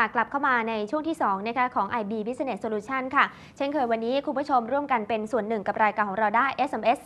ค่ะ กลับเข้ามาในช่วงที่2นะคะของ IB Business Solution ค่ะ เช่นเคยวันนี้คุณผู้ชมร่วมกันเป็นส่วนหนึ่งกับรายการของเราได้ SMS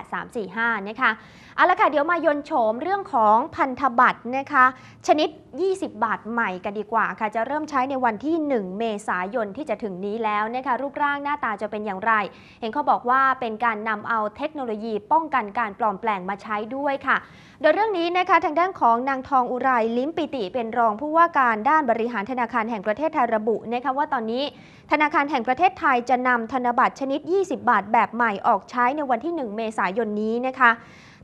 4838345 นะคะเอาละค่ะ เดี๋ยวมายนโฉมเรื่องของพันธบัตรนะคะ ชนิด 20 บาทใหม่กันดีกว่าค่ะ จะเริ่มใช้ในวันที่ 1 เมษายนที่จะถึงนี้แล้วนะคะรูปร่างหน้าตาจะเป็นอย่างไร เห็นเขาบอกว่าเป็นการนำเอาเทคโนโลยีป้องกันการปลอมแปลงมาใช้ด้วยค่ะ โดยเรื่องนี้นะคะทางด้านของนางทองอุไรลิ้มปิติเป็นรองผู้ว่าการด้านบริหารธนาคารแห่งประเทศไทยระบุนะคะว่าตอนนี้ ธนาคารแห่งประเทศไทยจะนำธนบัตรชนิด 20 บาทแบบใหม่ออกใช้ในวันที่ 1 เมษายนนี้นะคะ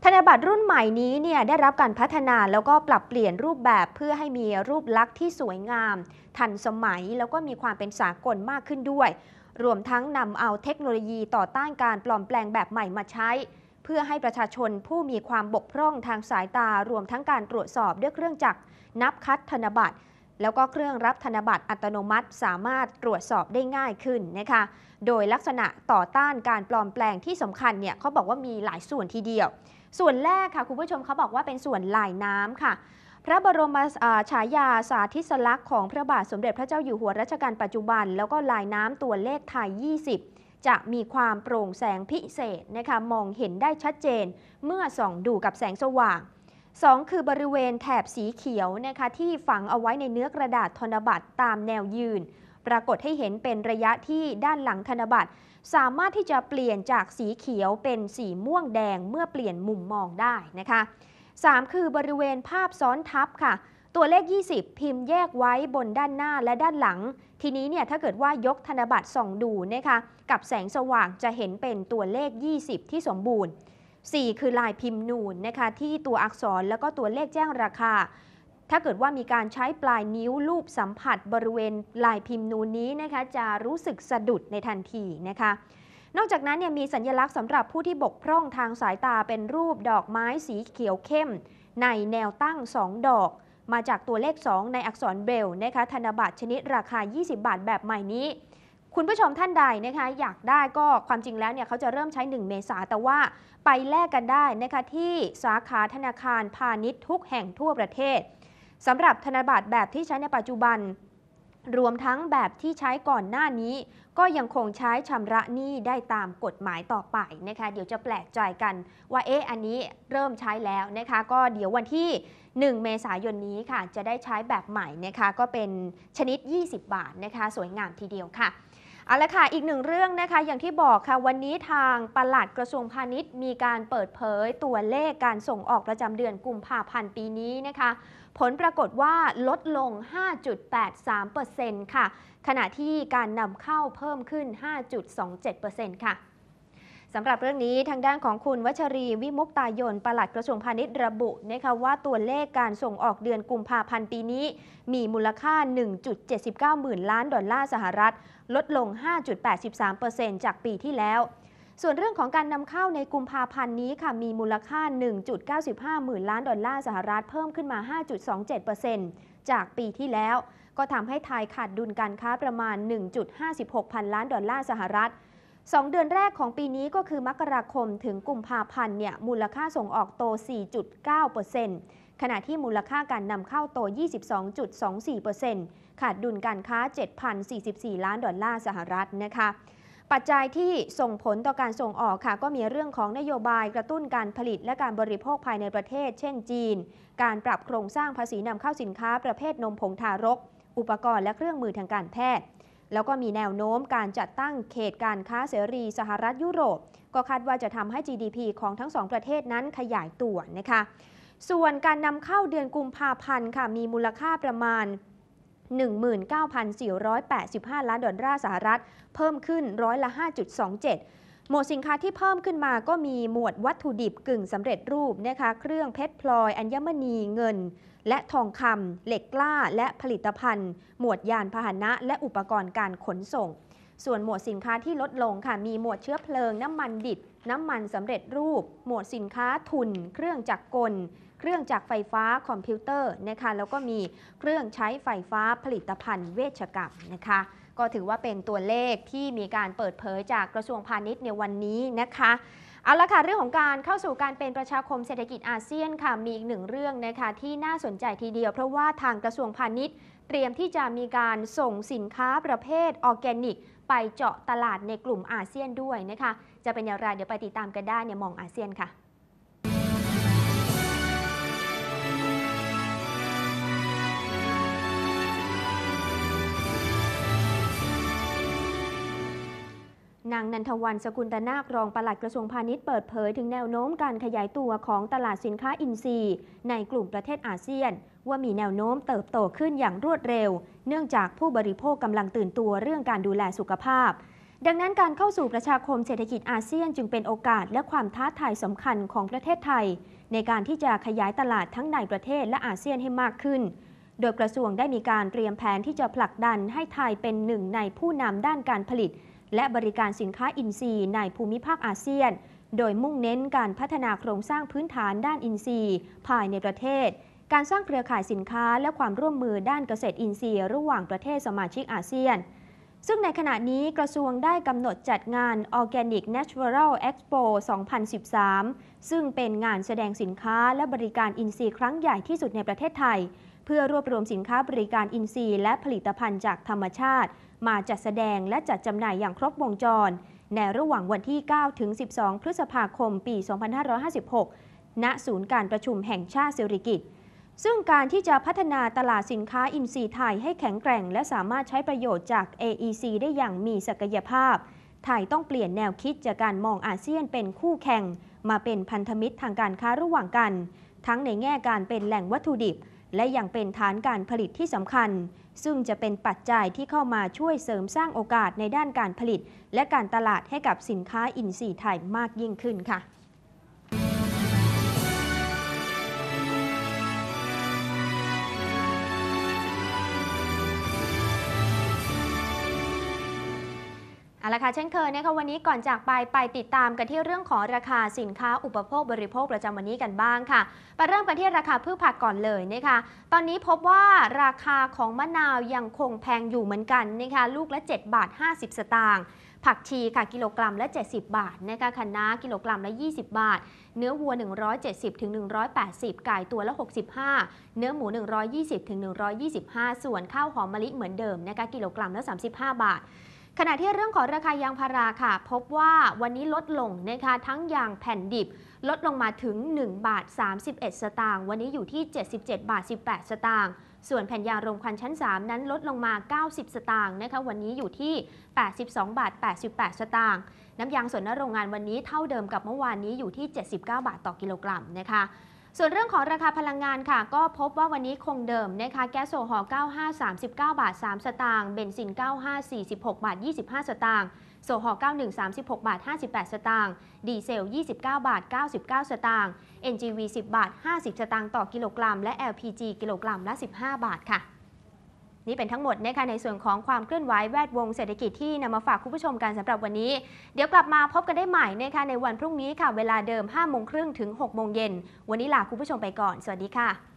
ธนบัตรรุ่นใหม่นี้เนี่ยได้รับการพัฒนาแล้วก็ปรับเปลี่ยนรูปแบบเพื่อให้มีรูปลักษณ์ที่สวยงาม ทันสมัยแล้วก็มีความเป็นสากลมากขึ้นด้วย รวมทั้งนำเอาเทคโนโลยีต่อต้านการปลอมแปลงแบบใหม่มาใช้ เพื่อให้ประชาชนผู้มีความบกพร่องทางสายตารวมทั้งการตรวจสอบด้วยเครื่องจักรนับคัดธนบัตร แล้วก็เครื่องรับธนบัตรอัตโนมัติสามารถตรวจสอบได้ง่ายขึ้นนะคะ โดยลักษณะต่อต้านการปลอมแปลงที่สำคัญเนี่ยเขาบอกว่ามีหลายส่วนทีเดียว ส่วนแรกค่ะคุณผู้ชมเขาบอกว่าเป็นส่วนลายน้ำค่ะพระบรมฉายาสาธิสลักษณ์ของพระบาทสมเด็จพระเจ้าอยู่หัวรัชกาลปัจจุบัน แล้วก็ลายน้ำตัวเลขไทย 20 จะมีความโปร่งแสงพิเศษนะคะมองเห็นได้ชัดเจนเมื่อส่องดูกับแสงสว่าง 2 คือบริเวณแถบสีเขียวนะคะที่ฝังเอาไว้ในเนื้อกระดาษธนบัตรตามแนวยืน ปรากฏให้เห็นเป็นระยะที่ด้านหลังธนบัตร สามารถที่จะเปลี่ยนจากสีเขียวเป็นสีม่วงแดงเมื่อเปลี่ยนมุมมองได้นะคะ 3 คือบริเวณภาพซ้อนทับค่ะ ตัวเลข 20 พิมพ์แยกไว้บนด้านหน้าและด้านหลัง ทีนี้เนี่ยถ้าเกิดว่ายกธนบัตรส่องดูนะคะกับแสงสว่างจะเห็นเป็นตัวเลข 20 ที่สมบูรณ์ 4 คือลายพิมพ์นูนนะคะที่ตัวอักษรแล้วก็ตัวเลขแจ้งราคา ถ้าเกิดว่ามีการใช้ปลายนิ้วลูบสัมผัสบริเวณลายพิมพ์นูนนี้นะคะจะรู้สึกสะดุดในทันทีนะคะนอกจากนั้นเนี่ยมีสัญลักษณ์สำหรับผู้ที่บกพร่องทางสายตาเป็นรูปดอกไม้สีเขียวเข้ม ในแนวตั้ง 2 ดอก มาจากตัวเลข 2 ในอักษรเบรลนะคะธนบัตรชนิดราคา 20 บาทแบบใหม่นี้ คุณผู้ชมท่านใดนะคะอยากได้ก็ความจริงแล้วเนี่ยเขาจะเริ่มใช้ 1 เมษาแต่ว่าไปแลกกันได้นะคะที่สาขาธนาคารพาณิชย์ทุกแห่งทั่วประเทศสำหรับธนบัตรแบบที่ใช้ในปัจจุบัน รวมทั้งแบบที่ใช้ก่อนหน้านี้ ก็ยังคงใช้ชำระหนี้ได้ตามกฎหมายต่อไปนะคะ เดี๋ยวจะแปลกใจกันว่าเอ๊ะอันนี้เริ่มใช้แล้วนะคะ ก็เดี๋ยววันที่ 1 เมษายนนี้ค่ะ จะได้ใช้แบบใหม่นะคะ ก็เป็นชนิด 20 บาทนะคะ สวยงามทีเดียวค่ะ เอาละค่ะ อีกหนึ่งเรื่องนะคะ อย่างที่บอกค่ะ วันนี้ทางปลัดกระทรวงพาณิชย์ มีการเปิดเผยตัวเลขการส่งออกประจำเดือนกุมภาพันธ์ปีนี้นะคะ ผลปรากฏว่าลดลง 5.83%ค่ะ ขณะที่การนำเข้าเพิ่มขึ้น 5.27%ค่ะ สำหรับเรื่องนี้ทางด้านของคุณวัชรีวิมุกตายนปลัดกระทรวงพาณิชย์ระบุนะคะว่าตัวเลขการส่งออกเดือนกุมภาพันธ์ปีนี้ มีมูลค่า 1.79 หมื่นล้านดอลลาร์สหรัฐ ลดลง 5.83%จากปีที่แล้ว ส่วนเรื่องของการนำเข้าในกุมภาพันธ์นี้ค่ะมีมูลค่า 1.95 หมื่นล้านดอลลาร์สหรัฐเพิ่มขึ้นมา 5.27%จากปีที่แล้ว ก็ทำให้ไทยขาดดุลการค้าประมาณ 1.56 พันล้านดอลลาร์สหรัฐ 2 เดือนแรกของปีนี้ก็คือมกราคมถึงกุมภาพันธ์เนี่ยมูลค่าส่งออกโต 4.9%ขณะที่มูลค่าการนำเข้าโต 22.24%ขาดดุลการค้า 7,044 ล้านดอลลาร์สหรัฐนะคะปัจจัยที่ส่งผลต่อการส่งออกค่ะ ก็มีเรื่องของนโยบายกระตุ้นการผลิตและการบริโภคภายในประเทศ เช่นจีน การปรับโครงสร้างภาษีนำเข้าสินค้าประเภทนมผงทารก อุปกรณ์และเครื่องมือทางการแพทย์ แล้วก็มีแนวโน้มการจัดตั้งเขตการค้าเสรีสหรัฐยุโรป ก็คาดว่าจะทำให้ GDP ของทั้งสองประเทศนั้นขยายตัวนะคะ ส่วนการนำเข้าเดือนกุมภาพันธ์ค่ะมีมูลค่าประมาณ19,485 ล้านดอลลาร์สหรัฐ เพิ่มขึ้นร้อยละ 5.27 หมวดสินค้าที่เพิ่มขึ้นมาก็มีหมวดวัตถุดิบกึ่งสำเร็จรูปนะคะ เครื่องเพชรพลอยอัญมณีเงิน และทองคำเหล็กกล้า และผลิตภัณฑ์ หมวดยานพาหนะและอุปกรณ์การขนส่ง ส่วนหมวดสินค้าที่ลดลงค่ะ มีหมวดเชื้อเพลิง น้ำมันดิบ น้ำมันสำเร็จรูป หมวดสินค้าทุน เครื่องจักรกล เครื่องจักรไฟฟ้าคอมพิวเตอร์นะคะแล้วก็มีเครื่องใช้ไฟฟ้าผลิตภัณฑ์เวชกรรมนะคะ ก็ถือว่าเป็นตัวเลขที่มีการเปิดเผยจากกระทรวงพาณิชย์ในวันนี้นะคะเอาละค่ะเรื่องของการเข้าสู่การเป็นประชาคมเศรษฐกิจอาเซียนค่ะมีอีกหนึ่งเรื่องนะคะที่น่าสนใจทีเดียว เพราะว่าทางกระทรวงพาณิชย์ เตรียมที่จะมีการส่งสินค้าประเภทออร์แกนิก ไปเจาะตลาดในกลุ่มอาเซียนด้วยนะคะจะเป็นอย่างไรเดี๋ยวไปติดตามกันได้เนี่ยมองอาเซียนค่ะางนันทวันสกุลตนาครองปลัดกระทรวงพาณิชย์เปิดเผยถึงแนวโน้มการขยายตัวของตลาดสินค้าอินทรีย์ ในกลุ่มประเทศอาเซียน ว่ามีแนวโน้มเติบโตขึ้นอย่างรวดเร็ว เนื่องจากผู้บริโภคกำลังตื่นตัวเรื่องการดูแลสุขภาพ ดังนั้นการเข้าสู่ประชาคมเศรษฐกิจอาเซียนจึงเป็นโอกาสและความท้าทายสำคัญของประเทศไทย ในการที่จะขยายตลาดทั้งในประเทศและอาเซียนให้มากขึ้นโดยกระทรวงได้มีการเตรียมแผนที่จะผลักดันให้ไทยเป็นหนึ่งในผู้นำด้านการผลิต และบริการสินค้าอินทรีย์ในภูมิภาคอาเซียน โดยมุ่งเน้นการพัฒนาโครงสร้างพื้นฐานด้านอินทรีย์ ภายในประเทศ การสร้างเครือข่ายสินค้าและความร่วมมือด้านเกษตรอินทรีย์ระหว่างประเทศสมาชิกอาเซียน ซึ่งในขณะนี้กระทรวงได้กำหนดจัดงาน Organic Natural Expo 2013 ซึ่งเป็นงานแสดงสินค้าและบริการอินทรีย์ครั้งใหญ่ที่สุดในประเทศไทย เพื่อรวบรวมสินค้าบริการอินทรีย์และผลิตภัณฑ์จากธรรมชาติ มาจัดแสดงและจัดจำหน่ายอย่างครบวงจร ในระหว่างวันที่ 9 ถึง 12 พฤษภาคม ปี 2556 ณ ศูนย์การประชุมแห่งชาติสิริกิติ์ซึ่งการที่จะพัฒนาตลาดสินค้าอินทรีย์ไทยให้แข็งแกร่ง และสามารถใช้ประโยชน์จาก AEC ได้อย่างมีศักยภาพ ไทยต้องเปลี่ยนแนวคิดจากการมองอาเซียนเป็นคู่แข่ง มาเป็นพันธมิตรทางการค้าระหว่างกัน ทั้งในแง่การเป็นแหล่งวัตถุดิบ และยังเป็นฐานการผลิตที่สำคัญ ซึ่งจะเป็นปัจจัยที่เข้ามาช่วยเสริมสร้างโอกาสในด้านการผลิต และการตลาดให้กับสินค้าอินทรีย์ไทยมากยิ่งขึ้นค่ะ เอาละค่ะเช่นเคยนะคะวันนี้ก่อนจากไปไปติดตามกันที่เรื่องของราคาสินค้าอุปโภคบริโภคประจำวันนี้กันบ้างค่ะไปเริ่มกันที่ราคาพืชผักก่อนเลยนะคะตอนนี้พบว่าราคาของมะนาวยังคงแพงอยู่เหมือนกันนะคะลูกละ 7 บาท 50 สตางค์ผักชีค่ะกิโลกรัมละ 70 บาทนะคะคะน้ากิโลกรัมละ 20 บาท เนื้อวัว 170ถึง180 ไก่ตัวละ 65 เนื้อหมู 120ถึง125 ส่วนข้าวหอมมะลิเหมือนเดิมนะคะกิโลกรัมละ 35 บาท ขณะที่เรื่องของราคายางพาราค่ะ พบว่าวันนี้ลดลงนะคะทั้งยางแผ่นดิบ ลดลงมาถึง 1 บาท 31 สตางค์วันนี้อยู่ที่ 77 บาท 18 สตางค์ส่วนแผ่นยางรมควันชั้น 3 นั้นลดลงมา 90 สตางค์นะคะวันนี้อยู่ที่ 82 บาท 88 สตางค์น้ำยางสนนโรงงานวันนี้เท่าเดิมกับเมื่อวานนี้อยู่ที่ 79 บาทต่อกิโลกรัมนะคะ ส่วนเรื่องของราคาพลังงานค่ะ ก็พบว่าวันนี้คงเดิมนะคะแก๊สโซฮอล์95 39 บาท 3 สตางค์เบนซิน 95 46 บาท 25 สตางค์โซฮอล์91 36 บาท 58 สตางค์ดีเซล 29 บาท 99 สตางค์ NGV 10 บาท 50 สตางค์ต่อกิโลกรัม และ LPG กิโลกรัมละ 15 บาทค่ะ นี่เป็นทั้งหมดนะคะในส่วนของความเคลื่อนไหวแวดวงเศรษฐกิจที่นำมาฝากคุณผู้ชมกันสำหรับวันนี้ เดี๋ยวกลับมาพบกันได้ใหม่นะคะในวันพรุ่งนี้ค่ะเวลาเดิม5โมงครึ่งถึง6โมงเย็นวันนี้ลาคุณผู้ชมไปก่อน สวัสดีค่ะ